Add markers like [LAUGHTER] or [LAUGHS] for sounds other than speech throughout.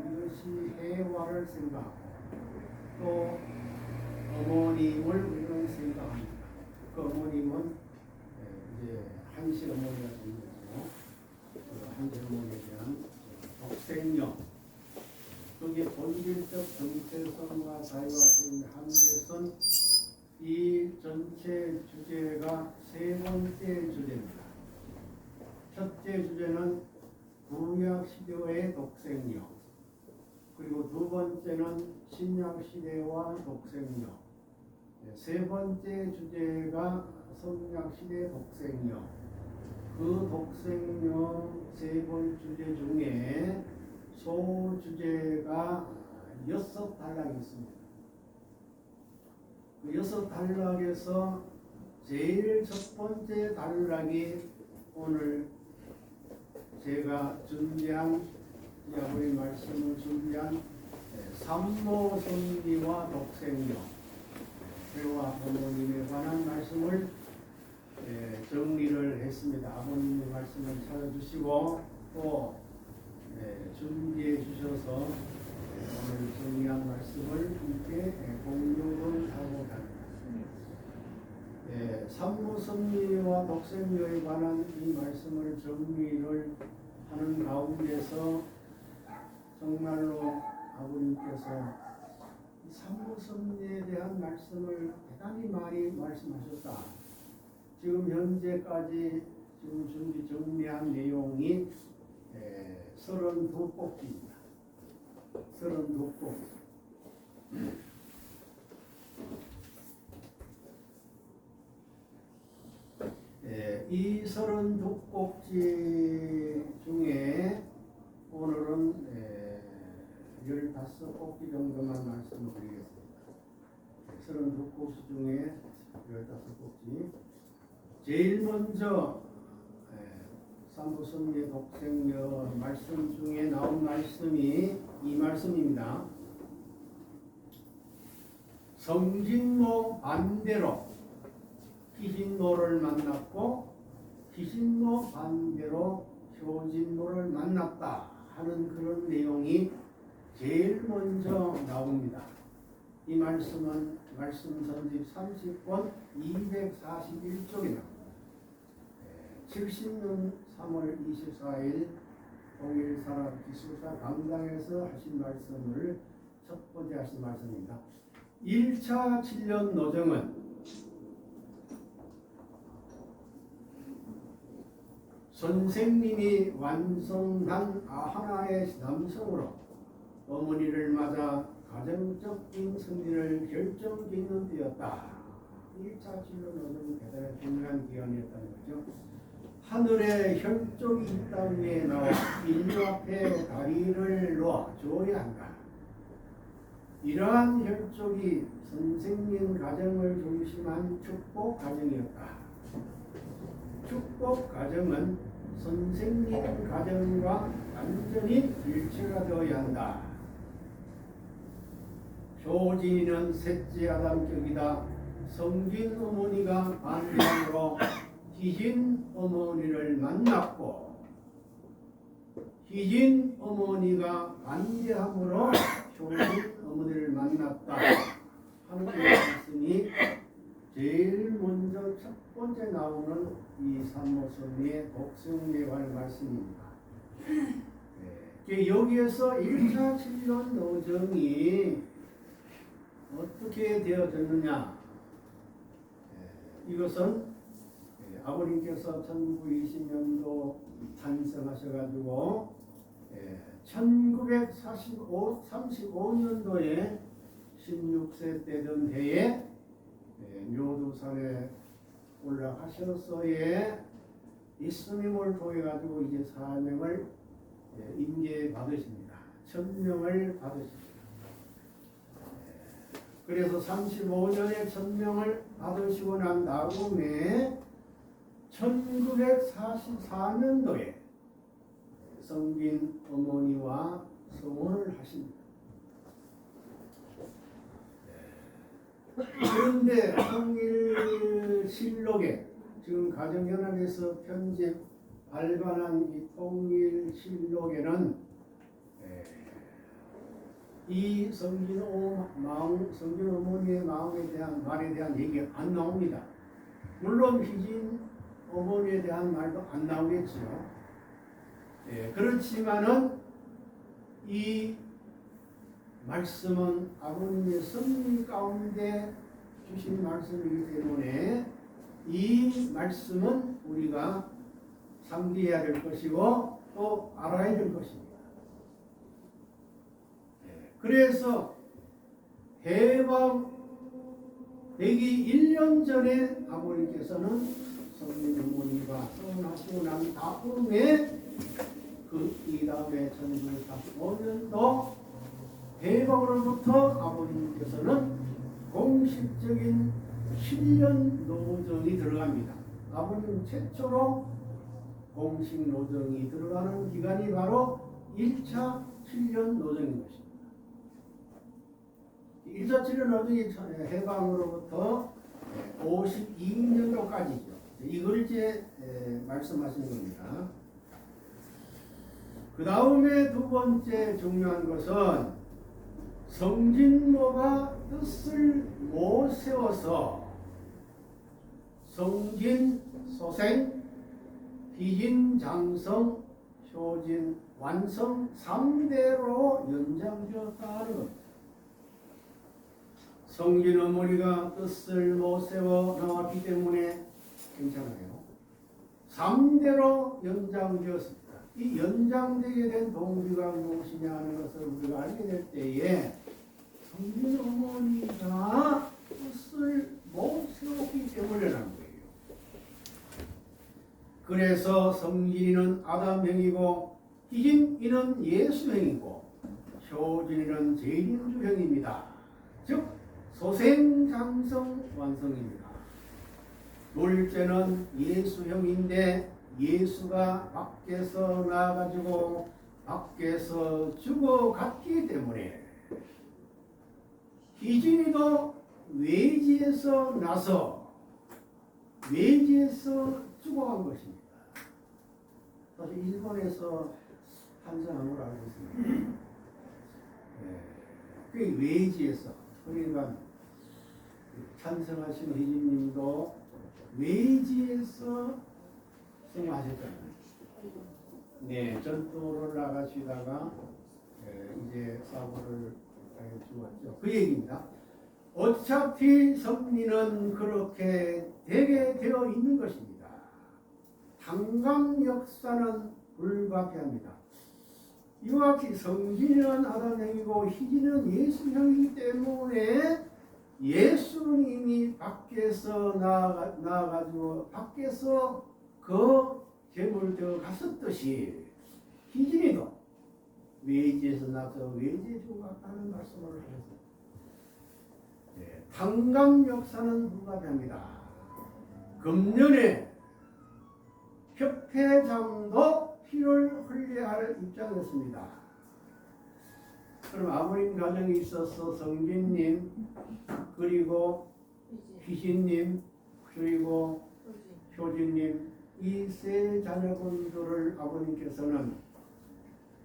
이것이 해와를 생각하고 또 어머님을 우리는 생각합니다. 그 어머님은 예, 이제 한시 어머니가 되는 거죠. 그 한시 어머니에 대한 독생녀 그게 본질적 정체성과 자유화된 한계선 이 전체 주제가 세 번째 주제입니다. 첫째 주제는 구약 시대의 독생녀 그리고 두 번째는 신약 시대와 독생녀 네, 세 번째 주제가 성약 시대 독생녀 그 독생녀 세번 주제 중에 소주제가 여섯 단락이 있습니다. 그 여섯 단락에서 제일 첫 번째 단락이 오늘 제가 준비한 야구의 말씀을 준비한 예, 삼모 성리와 독생녀 배와 부모님에 관한 말씀을 예, 정리를 했습니다. 아버님의 말씀을 찾아주시고 또 예, 준비해 주셔서 예, 오늘 정리한 말씀을 함께 예, 공유를 하고자 합니다. 예, 삼무섭리와 독생녀에 관한 이 말씀을 정리를 하는 가운데서 정말로 아버님께서 이 삼무섭리에 대한 말씀을 대단히 많이 말씀하셨다. 지금 현재까지 지금 준비 정리한 내용이 예, 32꼭지입니다. 32꼭지. 예, 이 32꼭지 중에 오늘은 예, 15꼭지 정도만 말씀을 드리겠습니다. 32꼭지 중에 15꼭지. 제일 먼저 예, 삼부성의 독생녀 말씀 중에 나온 말씀이 이 말씀입니다. 성진모 반대로 희진모를 만났고 희진모 반대로 효진모를 만났다 하는 그런 내용이 제일 먼저 나옵니다. 이 말씀은 말씀 전집 30권 241쪽에 나옵니다. 70년 3월 24일 동일 산업 기술사 강당에서 하신 말씀을 첫 번째 하신 말씀입니다. 1차 7년 노정은 선생님이 완성한 하나의 남성으로 어머니를 맞아 가정적인 승리를 결정짓는 때였다. 1차 7년 노정은 대단히 중요한 기간이었다는 거죠. 하늘에 혈족이 이 땅에 나와 인류 앞에 다리를 놓아 줘야 한다. 이러한 혈족이 선생님 가정을 중심한 축복 가정이었다. 축복 가정은 선생님 가정과 완전히 일체가 되어야 한다. 효진이는 셋째 아담격이다. 성진 어머니가 반대로 희진 어머니를 만났고 희진 어머니가 반대함으로 효진 어머니를 만났다 하는 말씀이 제일 먼저 첫 번째 나오는 이 독성에 관한 말씀입니다. 네. 여기에서 1차 7년 노정이 어떻게 되어졌느냐 네. 이것은 예, 아버님께서 1920년도 탄생하셔가지고 1945 35년도에 16세 때던 해에 예, 묘두산에 올라가셔서에 예수님을 통해 가지고 이제 사명을 예, 임계 받으십니다. 천명을 받으십니다. 예, 그래서 35년에 천명을 받으시고 난 다음에 1944년도에 성빈 어머니와 성혼을 하십니다. 그런데 통일실록에 지금 가정연합에서 편집 발간한 이 통일실록에는 이 성진 오 마음 성진 어머니의 마음에 대한 말에 대한 얘기가 안 나옵니다. 물론 희진 어머니에 대한 말도 안 나오겠지요. 예, 그렇지만은 이 말씀은 아버님의 섭리 가운데 주신 말씀이기 때문에 이 말씀은 우리가 상기해야 될 것이고 또 알아야 될 것입니다. 예, 그래서 해방 되기 1년 전에 아버님께서는 성민 어머니가 서운하시고 난 다음에 그이 다음에 전주를 다 오면도 해방으로부터 아버님께서는 공식적인 7년 노정이 들어갑니다. 아버님 최초로 공식 노정이 들어가는 기간이 바로 1차 7년 노정인 것입니다. 1차 7년 노정이 해방으로부터 52년도까지죠. 이걸 이제 말씀하시는 겁니다. 그 다음에 두 번째 중요한 것은 성진모가 뜻을 못 세워서 성진, 소생, 비진, 장성, 효진, 완성 3대로 연장되었다는 겁니다. 성진 어머니가 뜻을 못 세워 나왔기 때문에 괜찮아요. 3대로 연장되었습니다. 이 연장되게 된 동기가 무엇이냐 하는 것을 우리가 알게 될 때에 성진 어머니가 뜻을 못 세웠기 때문이라는 거예요. 그래서 성진이는 아담형이고 희진이는 예수형이고 효진이는 제인주형입니다. 즉 소생 장성 완성입니다. 둘째는 예수형인데 예수가 밖에서 나가지고 밖에서 죽어갔기 때문에 희진이도 외지에서 나서 외지에서 죽어간 것입니다. 사실 일본에서 걸 알고 있습니다. 네. 그 외지에서 그러니까 찬성하신 희진님도 외지에서 생활하셨잖아요. 네, 전도를 나가시다가 예, 이제 사고를 죽었죠. 그 얘기입니다. 어차피 섭리는 그렇게 되게 되어 있는 것입니다. 당강 역사는 불가피합니다. 이와 같이 성진은 아담형이고 희진은 예수형이기 때문에 예수님이 밖에서 나가, 나가지고 밖에서 그 제물 되어 갔었듯이 희진이도 외지에서 나서 외지에 죽었다는 말씀을 하셨습니다. 네, 당강 역사는 불가피합니다. 금년에 협회장도 피를 흘려야 할 입장이었습니다. 그럼 아버님 가정이 있어서 성진님 그리고 희신님 그리고 효진님 이 세 자녀분들을 아버님께서는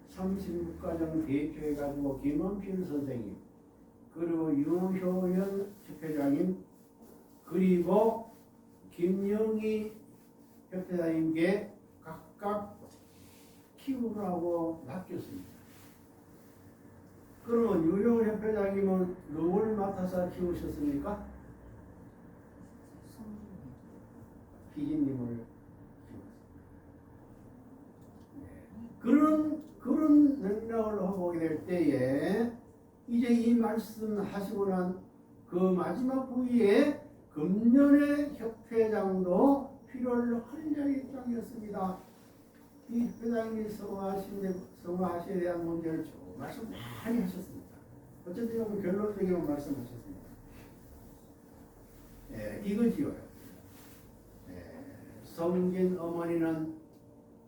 삼신국가정 대표해가지고 김원필 선생님 그리고 유효연 집회장님 그리고 김영희 협회장님께 각각 키우라고 맡겼습니다. 그러면 유효 협회장님은 누굴 맡아서 키우셨습니까? 키웠습니다. 네. 그런 그런 맥락을 보게 될 때에 이제 이 말씀 하시고 난 그 마지막 부위에 금년의 협회장도 필요를 흘려 입장이었습니다. 이 회장님이 성화하신 성화하시에 대한 문제를 쭉 말씀 많이 하셨습니다. 어쨌든 뭐 결론적인 말씀하셨습니다. 예, 이거지요. 예, 성진 어머니는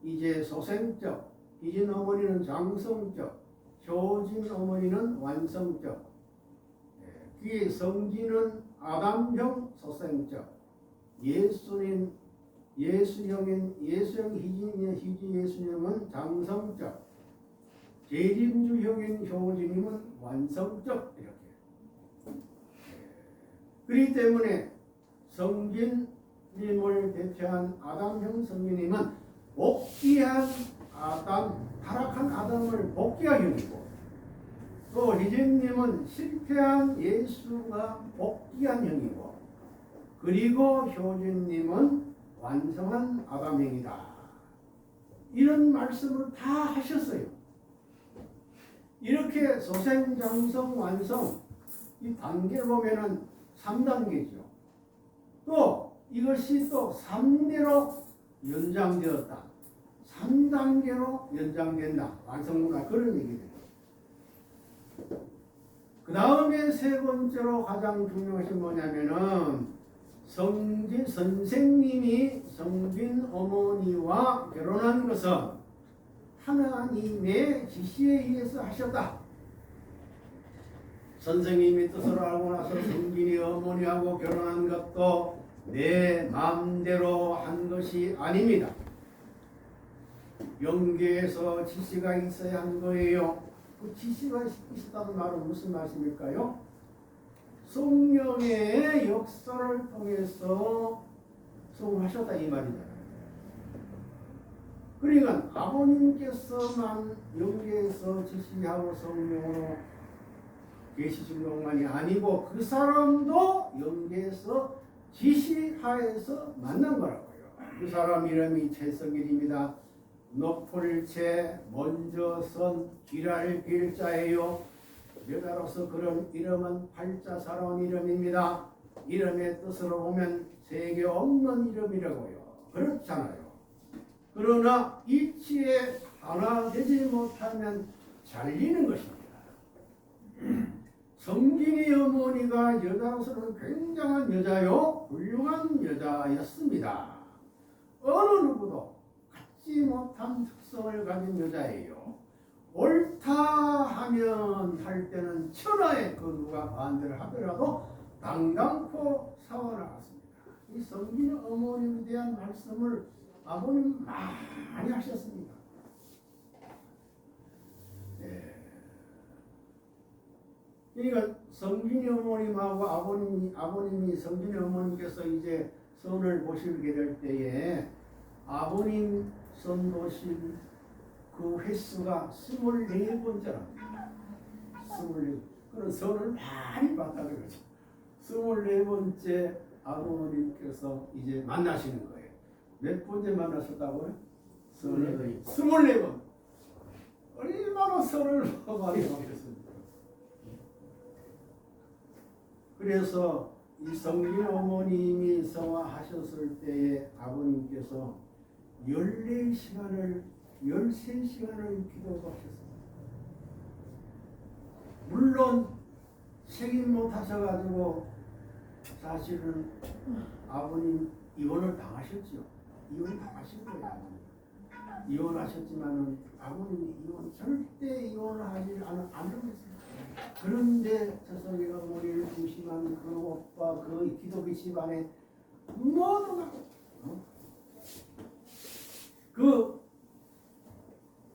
이제 소생적, 이진 어머니는 장성적, 효진 어머니는 완성적, 예, 뒤에 성진은 아담형 소생적, 예수님 예수형인 예수형 희진 희진 예수님은 장성적 재림주형인 효진님은 완성적 이렇게. 그렇기 때문에 성진님을 대표한 아담형 성진님은 복귀한 아담, 타락한 아담을 복귀한 형이고 또 희진님은 실패한 예수가 복귀한 형이고 그리고 효진님은 완성한 아담형이다. 이런 말씀을 다 하셨어요. 이렇게 소생 장성 완성 이 단계를 보면은 3단계죠. 또 이것이 또 3대로 연장되었다. 3단계로 연장된다. 완성문화 그런 얘기예요. 그 다음에 세 번째로 가장 중요한 것이 뭐냐면은 성진 선생님이 성진 어머니와 결혼한 것은 하나님의 지시에 의해서 하셨다. 선생님이 뜻을 알고 나서 성진이 어머니하고 결혼한 것도 내 마음대로 한 것이 아닙니다. 영계에서 지시가 있어야 한 거예요. 그 지시가 있었다는 말은 무슨 말씀일까요? 성령의 역사를 통해서 성하셨다 이 말이잖아요. 그러니까 아버님께서만 영계에서 지시하고 성령으로 계시신 것만이 아니고 그 사람도 영계에서 지시하에서 만난 거라고요. 그 사람 이름이 최성일입니다. 높을 채 먼저 선 길할 길자예요. 여자로서 그런 이름은 팔자 살아온 이름입니다. 이름의 뜻으로 보면 세계 없는 이름이라고요. 그렇잖아요. 그러나 이치에 하나 되지 못하면 잘리는 것입니다. 성진이 어머니가 여자로서는 굉장한 여자요, 훌륭한 여자였습니다. 어느 누구도 갖지 못한 특성을 가진 여자예요. 옳다 하면 할 때는 천하에 그 누가 반대를 하더라도 당당코 사와나갔습니다. 이 성진 어머님에 대한 말씀을 아버님 많이 하셨습니다. 예. 그러니까 성진이 어머님하고 아버님이 아버님이 성진이 어머님께서 이제 선을 보시게 될 때에 아버님 선 보신 그 횟수가 24번째랍니다. 24. 그런 선을 많이 봤다는 거죠. 24번째 아버님께서 이제 만나시는 거예요. 몇 번째 만나셨다고요? 24번. 24번. 얼마나 선을 많이 받겠습니까? 그래서 이 성진 어머님이 성화하셨을 때에 아버님께서 14시간을 13시간을 기도도 하셨습니다. 물론 책임 못 하셔가지고 사실은 아버님 이혼을 당하셨죠. 이혼 당하신 거예요. 이혼하셨지만은 아버님이 이혼 절대 이혼을 하지 않- 않으셨어요. 그런데 저성이 어머니를 중심한 그 오빠 그 기독교 집안에 모두가 어? 그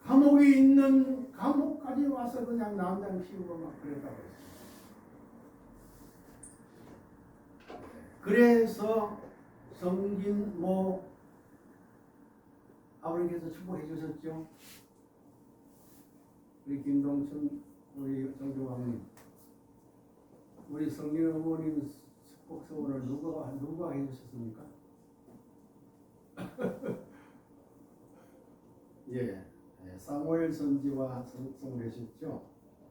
감옥에 있는 감옥까지 와서 그냥 남장 피우고 막 그랬다고 했어요. 그래서 성진 모 아버님께서 축복해 주셨죠. 우리 김동춘 우리 정종왕님 우리 성진 어머님 축복 소원을 누가 누가 해 주셨습니까? [LAUGHS] 예, 예, 사무엘 선지와 해주셨죠.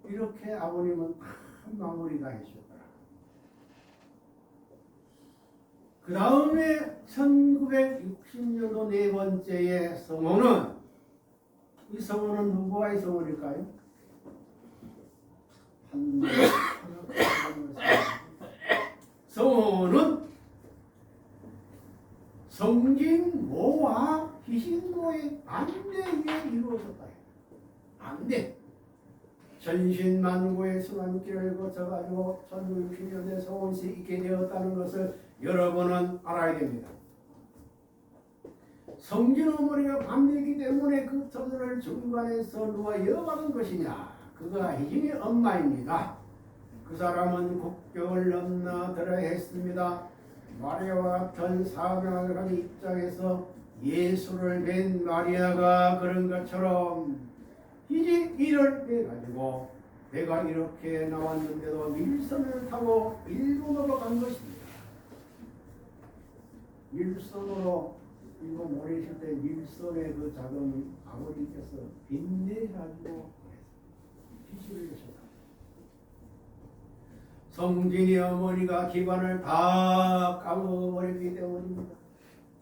이렇게 아버님은 다 마무리 다 해주셨더라. 그 다음에 1960년도 네 번째의 성호는 이 성호는 누구와의 성호일까요? 한 [LAUGHS] 성호는 성진 모와 희신모의 반대에 이루어졌다. 반대. 전신만고의 순환길을 거쳐가지고 1960년대 성원시 있게 되었다는 것을 여러분은 알아야 됩니다. 성진 어머니가 밤이기 때문에 그 터널을 중간에서 누가 이어받은 것이냐? 그가 희진의 엄마입니다. 그 사람은 국경을 넘나 들어야 했습니다. 마리아와 같은 사명을 가진 입장에서 예수를 뵌 마리아가 그런 것처럼 이제 이를 빼가지고 배가 이렇게 나왔는데도 밀선을 타고 일본으로 간 것입니다. 밀선으로 일본 보내실 때 밀선의 그 자금 아버지께서 빚내가지고 빚을 내셨다. 성진이 어머니가 기반을 다 까먹어버렸기 때문입니다.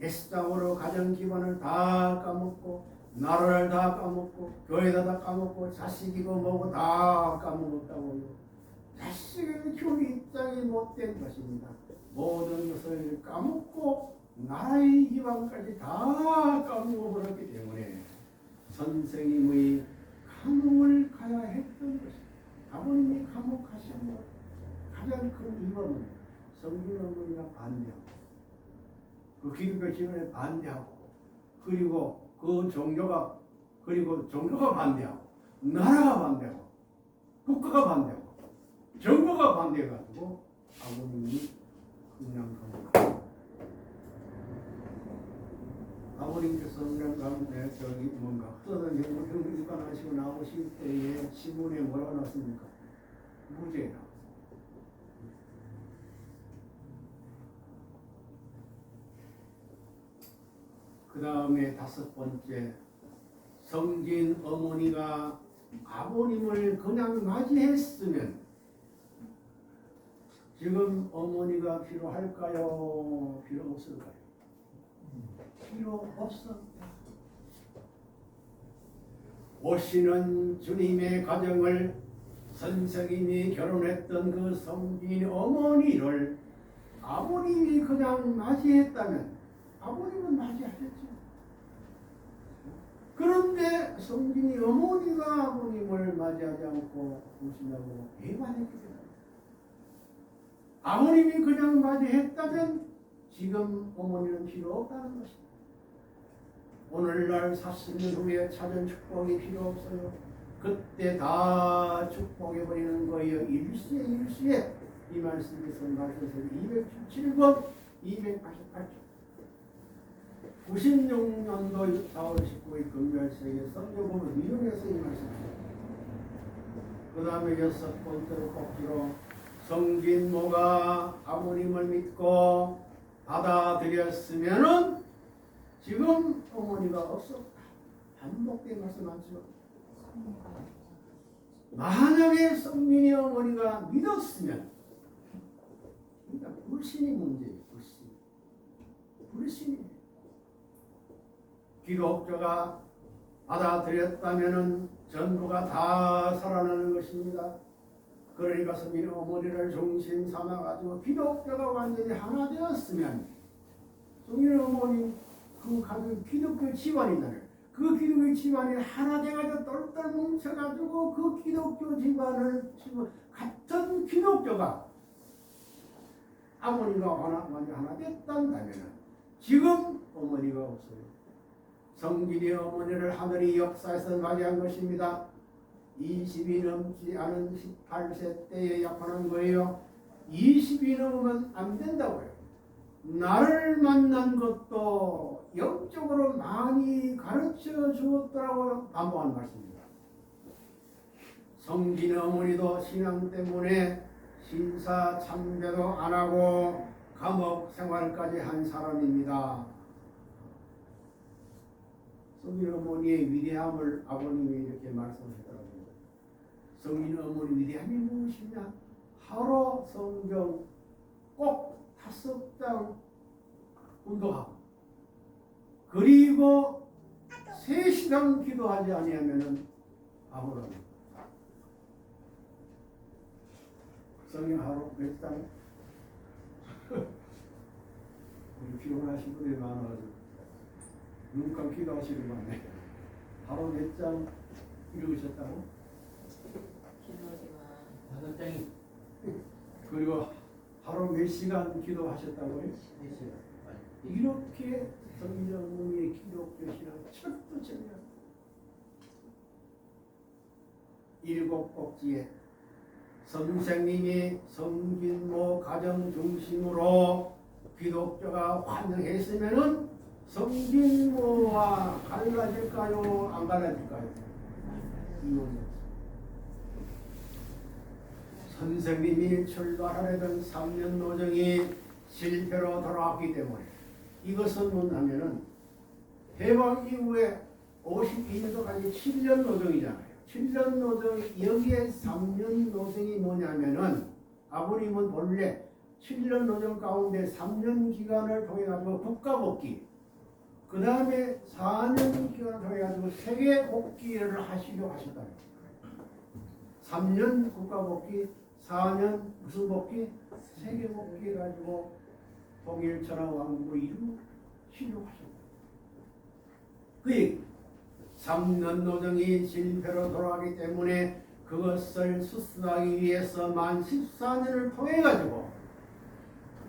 예수장으로 가정 기반을 다 까먹고 나라를 다 까먹고 교회다 다 까먹고 자식이고 뭐고 다 까먹었다고요. 자식을 키우는 입장이 못된 것입니다. 모든 것을 까먹고 나라의 기반까지 다 까먹어버렸기 때문에 선생님의 감옥을 가야 했던 것입니다. 아버님이 감옥하신 것 가장 큰 이유는 어머니가 반대하고 그 기독교 지원에 반대하고 그리고 그 종교가 그리고 종교가 반대하고 나라가 반대하고 국가가 반대하고 정부가 반대해가지고 아버님이 그냥 가고 아버님께서 그냥 가는데 저기 뭔가 흩어진 형육관 하시고 나오실 때에 신문에 뭐라고 나왔습니까? 무죄 나왔어요. 그 다음에 다섯 번째 성진 어머니가 아버님을 그냥 맞이했으면 지금 어머니가 필요할까요? 필요 없을까요? 필요 없습니다. 오시는 주님의 가정을 선생님이 결혼했던 그 성진 어머니를 아버님이 그냥 맞이했다면 아버님은 맞이하셨죠. 그런데 성진이 어머니가 아버님을 맞이하지 않고 오시냐고 배반했기 때문에 아버님이 그냥 맞이했다면 지금 어머니는 필요 없다는 것입니다. 오늘날 40년 후에 찾은 축복이 필요 없어요. 그때 다 축복해버리는 거예요. 일시에 일시에 이 말씀에서 말씀에서 217번 288쪽 96년도 4월 19일 금요일세계 성경으로 이용해서 이 말씀입니다. 그 다음에 여섯 번째로 꼭지로 성진 모가 아버님을 믿고 받아들였으면은 지금 어머니가 없었다. 반복된 말씀 많죠. 만약에 성민이 어머니가 믿었으면 그러니까 불신이 문제예요. 불신. 불신이 기독교가 받아들였다면은 전부가 다 살아나는 것입니다. 그러니까 성민이 어머니를 중심 삼아가지고 기독교가 완전히 하나 되었으면 성민이 어머니 그 가족 기독교 집안이잖아요. 그 기독교 집안이 하나 돼가지고 똘똘 뭉쳐가지고 그 기독교 집안을 지금 같은 기독교가 아버니가 하나 완전 하나 됐단다면 지금 어머니가 없어요. 성진이 어머니를 하늘이 역사에서 맞이한 것입니다. 20이 넘지 않은 18세 때에 약혼한 거예요. 20이 넘으면 안 된다고요. 나를 만난 것도 영적으로 많이 가르쳐 주었더라고 반복한 말씀입니다. 성진 어머니도 신앙 때문에 신사 참배도 안 하고 감옥 생활까지 한 사람입니다. 성진 어머니의 위대함을 아버님이 이렇게 말씀하셨더라고요. 성진 어머니 위대함이 무엇이냐? 하루 성경 꼭 다섯 장 운동하고 그리고 세 시간 기도하지 아니하면은 아무런 성경 하루 몇 장? [LAUGHS] 우리 피곤하신 분들이 많아가지고 눈 감 기도 하시는 거 같네. 하루 몇 장 읽으셨다고? 기도하지만 다섯 장이 그리고 하루 몇 시간 기도하셨다고요? 있어요. 이렇게 성경의 기독교 신앙 철두철미합니다. 일곱 꼭지에 선생님이 성진모 가정 중심으로 기독교가 환영했으면은 성진모와 갈라질까요? 안 갈라질까요? 선생님이 출발하려던 3년 노정이 실패로 돌아왔기 때문에 이것은 뭐냐면은 해방 이후에 52년도까지 7년 노정이잖아요. 7년 노정 여기에 3년 노정이 뭐냐면은 아버님은 본래 7년 노정 가운데 3년 기간을 통해 가지고 국가 복귀 그 다음에 4년 기간을 통해 가지고 세계 복귀를 하시려고 하셨다. 3년 국가 복귀, 4년 무슨 복귀? 세계 복귀 해가지고 통일 천하 왕국을 이루시려고 하셨다. 그 얘기. 3년 노정이 실패로 돌아가기 때문에 그것을 수습하기 위해서 만 14년을 통해 가지고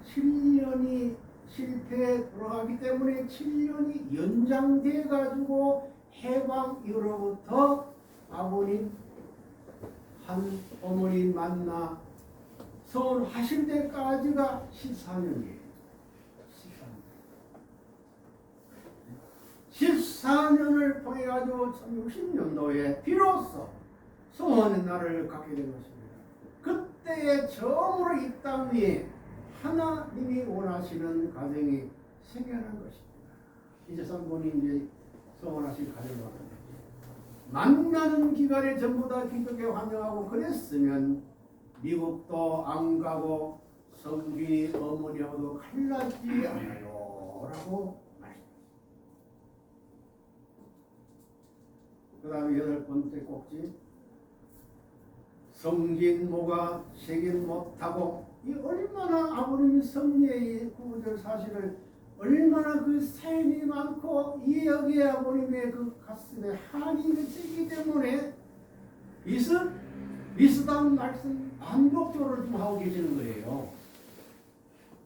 7년이 실패에 돌아가기 때문에 7년이 연장돼 가지고 해방 이후로부터 아버님 한 어머니 만나 서울 하실 때까지가 14년이에요. 14년을 통해 가지고 1060년도에 비로소 소원의 날을 갖게 된 것입니다. 그때에 처음으로 이 땅 위에 하나님이 원하시는 가정이 생겨난 것입니다. 이제 성분이 이제 소원하신 가정을 만나는 기간에 전부 다 기독에 환영하고 그랬으면 미국도 안 가고 성비 어머니하고도 갈라지 않아요 라고 말했습니다. 그 다음에 여덟 번째 꼭지 성진 모가 세긴 못하고 이 얼마나 아버님이 섭리의 구절 사실을 얼마나 그 사연이 많고 이 여기에 아버님의 그 가슴에 한이 맺히기 때문에 이슬 미스당 말씀 반복적으로 좀 하고 계시는 거예요.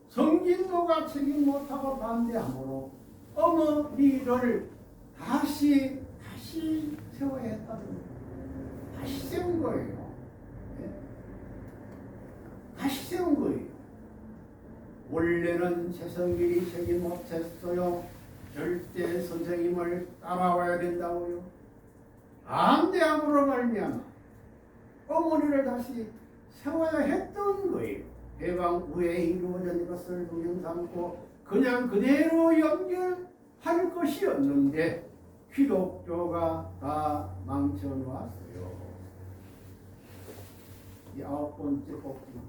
성진도가 책임 못하고 반대함으로 어머니를 다시 다시 세워야 했다는 거예요. 다시 세운 거예요. 예? 다시 세운 거예요. 원래는 최성길이 책임 못했어요. 절대 선생님을 따라와야 된다고요. 안대함으로 말미암아 어머니를 다시 세워야 했던 거예요. 해방 후에 이루어진 것을 동영 삼고 그냥 그대로 연결할 것이었는데 기독교가 다 망쳐놓았어요. 이 아홉 번째 꼭지